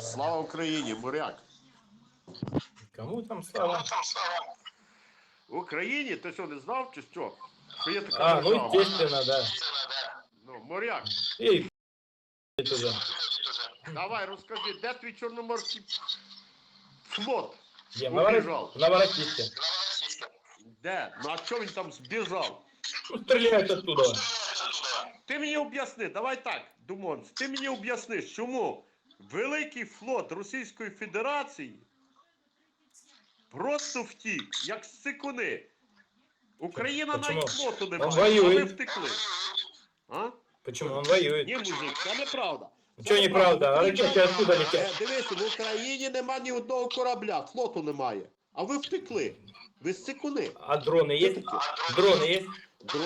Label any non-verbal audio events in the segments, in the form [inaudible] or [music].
Слава Україні, моряк. Кому там слава? В Україні ти що не знав чи що? Що є така А, ну держава? естественно, да. Ну, моряк, И туда. давай розкажи, де твій чорноморський флот? Где? Убежал. В Новороссийске. Де? Ну а чого він там збіжав? Ну, стреляют оттуда. Ти мені об'ясни, давай так, Думонс, ти мені об'ясни, чому великий флот Російської Федерації просто втік, як сикуни. Україна Почему? навіть флоту не Он має, а ви воює. втекли. А? Почему? Он воюет. Ні, мужик, це неправда. Це Ничего неправда. А Україна- ракеты откуда Е, летят? Дивися, в Україні нема ні одного корабля, флоту немає. А ви втекли. Ви сикуни. А дроны есть? Дроны есть? Дро...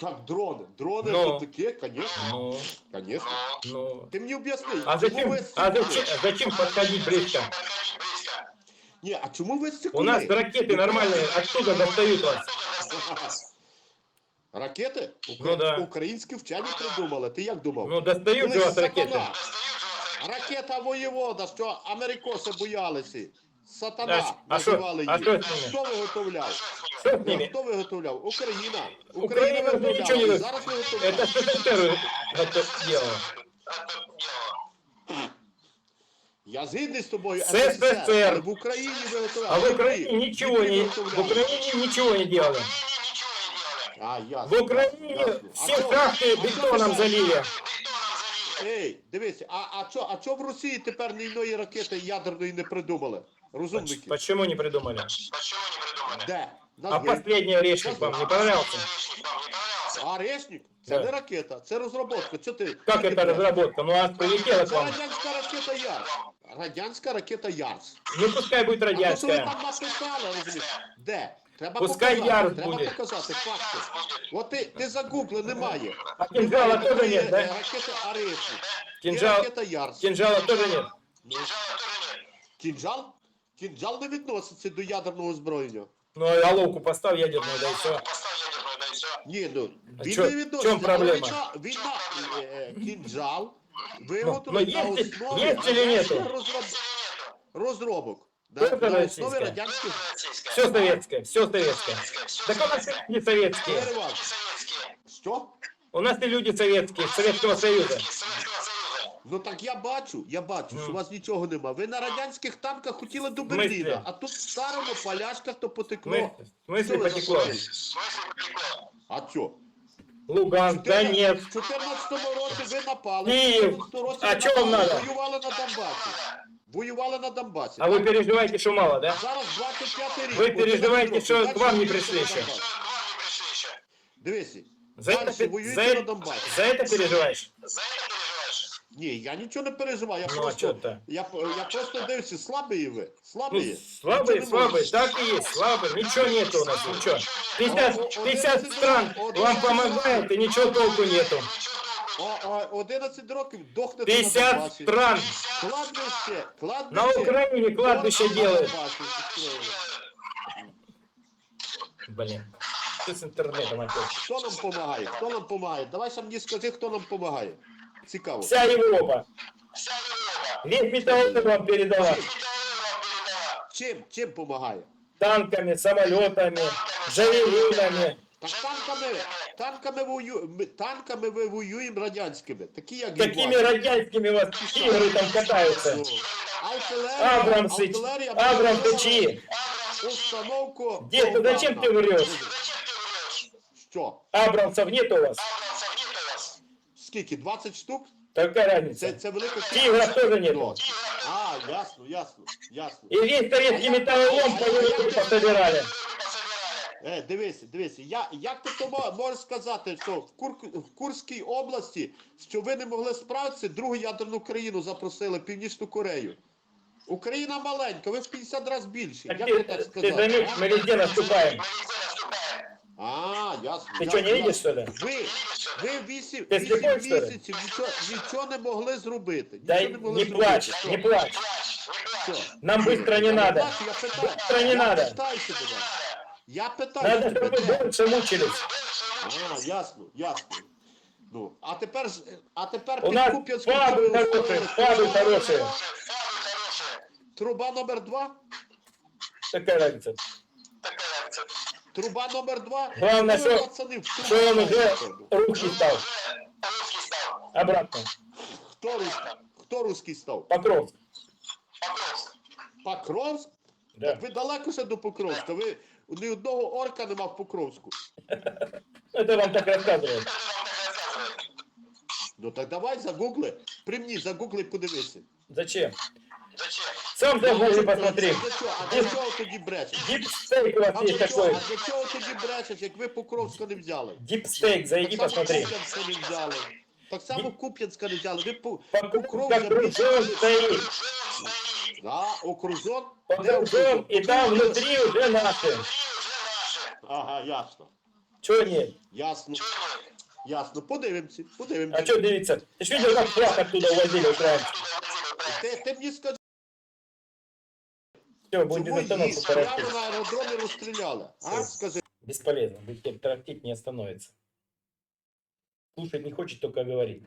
Так, дрони. Дрони Ну. то таке, звісно. Ну, Конечно. ну. Ти мені об'ясни, А чому зачем, ви а сикуни? зачем, а зачем подходить близко? Ні, а чому ви сикуни? У нас ракеты нормальные, откуда достают вас? [laughs] Ракети? Укра... Ну да. Українські вчені придумали. Ти як думав? Ну, достают же Коли вас ракеты. сатана, Ракета воєвода, що америкоси боялися. Сатана А- а що- називали а її. що з ними? Хто виготовляв? Что с Ну, ними? хто виготовляв? Україна. Україна виготовляла, нічого не і зараз виготовляє. Это СССР это дело. Я згідний з тобою, СССР. але в Україні виготовляли. А в Украине ничего не, в Украине ничего не делали. А, ясно, В Украине ясно. А все що- шахты а що бетоном ви- залили. Ей, дивися, а, а, чо, а чо в Росії тепер ні одної ракети ядерної не придумали? Розумники. Почему не придумали? Де? А Назви. последний орешник вам не понравился? А Решник? Це Да. не ракета, це розробка. Що ти? Как это разработка? Ну, а прилетела к Це вам. радянська ракета Ярс. Радянська ракета Ярс. Ну, пускай будет А то, що ви радянская. там написали, розумієш? Де? Треба Пускай показати, Ярс треба буде. показати факти. От ти, ти загугли, немає. А кинжала Немає тоже такої, нет, е, да? Ракети Орешник. Кинжал, ракета Ярс. кинжала тоже нет. Ну, Кінжал? Кінжал не відноситься до ядерного озброєння. Ну, а головку поставь ядерную, да и все. Ні, ну А він чо- не в відноситься. чому проблема? але Війна, війна е, кінжал ну, виготовлений на є- основі є чи нету? радянських розроб... розробок. Да, Только на основі радянських Все советское, все советское. Так у нас и люди советские. переваг. Що? У нас и люди советские, Советского Союза. Ну так я бачу, я бачу, Ну. що у вас нічого нема. Ви на радянських танках хотіли до смислі? Берліна, а тут в старому поляшках то потекло. Мы, в смысле Що ви потекло? захотіли? А що? Луганск, Донецк. В 14 році ви напали, Київ. в 14 році А ви чого вам напали, надо? воювали на Донбасі. Воювали на Донбасі. А вы переживаете, что мало, да? Зараз 25 рік. Ви 11 переживаєте, років, що далі к вам не воюєте прийшли на ще? Донбасі. Дивися, За далі это, воюєте за, на это- Донбасі. за это переживаешь? Ні, я нічого не переживаю, я Ну, а просто, чого ти? я, я просто дивлюся, слабі ви, слабі. Ну, слабые, слабые, так и есть, слабые. Ничего нету у нас, ничего. 50, 50 стран вам помогает, и ничего толку нету. О, о, 11 років дохнете на 50 Донбасі. стран Кладбище, кладбище. на Украине кладбище Донбасі делают. устроили. Блин, что с интернетом опять? Хто нам допомагає? Хто нам допомагає? Давай сам мені скажи, хто нам допомагає. Цікаво. Вся Европа. Весь металлург вам передала. Чим? Чим допомагає? Танками, самолетами, джавелинами. Так танками, танками, вою, ми, танками ви воюємо радянськими, такі як Какими Іван. радянскими у вас тигры там катаются? Ну, Артилерія, Абрамсы, артилерія, Абрамсычи. установку. Где ты, зачем ты врешь? Що? Абрамсов нет у вас? Скільки? 20 штук? Какая Це, разница? це велика Тигров тоже нет. Ну, А, ясно, ясно, ясно. И весь советский металлолом по Европе пособирали. Е, дивися, дивися, я, як ти то мо- можеш сказати, що в, Кур, в Курській області, що ви не могли справитися, другу ядерну країну запросили, Північну Корею. Україна маленька, ви в 50 разів більші. Так Як ты, ти так ты сказав? заметь, а? мы везде наступаем. А, ясно. Ты ясно, что, не видишь, ясно. что ли? Ви, ви вісім, Ти вісім сліпой, що ли? місяців нічого, нічого не могли зробити. Да Нічого не могли не зробити. плачь, Що? не плачь. Що? Нам быстро не Я надо. плачу, я питаю. Быстро не я надо. питаю тебе. Я питаю Надо, тебе. чтобы де? вы больше мучились. А, ясно, ясно. Ну, а тепер, ж- а тепер У під нас Куп'янською фабы трубою хорошие, створили фабы хорошие. Труба номер два? Какая разница? Труба номер два? Главное, Ну, трубу Что он уже русский стал. Обратно. Хто русський? Хто русський став? Покровск. Покровськ? Да. Так ви далеко ще до Покровська. Ви ні одного орка нема в Покровську. Это вам так рассказывают. Ну так давай загугли. При мені загугли подивися. Зачем? Сам загугли посмотри. Для? А для чого тоді бречеш? Дипстейк у вас чого, такой. а для чого тоді бречеш, як ви Покровська не взяли? Дипстейк, зайди Так само посмотри. Куп'янська не взяли. Так само Куп'янська не взяли. Ви по Покров окружен стоит. Да, окружон. Окружен, и там внутри уже наши. Ага, ясно. Чего нет? Ясно. Ясно. Подивимося. А Подивимося. что дивиться? Ты ж видел, как флаг оттуда увозили украинцы? Ти, ти мені скажи, Все, будет чому остановку її прямо порядку. на аеродромі розстріляли? А? Скажи. Бесполезно, быть трактить не остановится. Слушать не хочет, только говорит.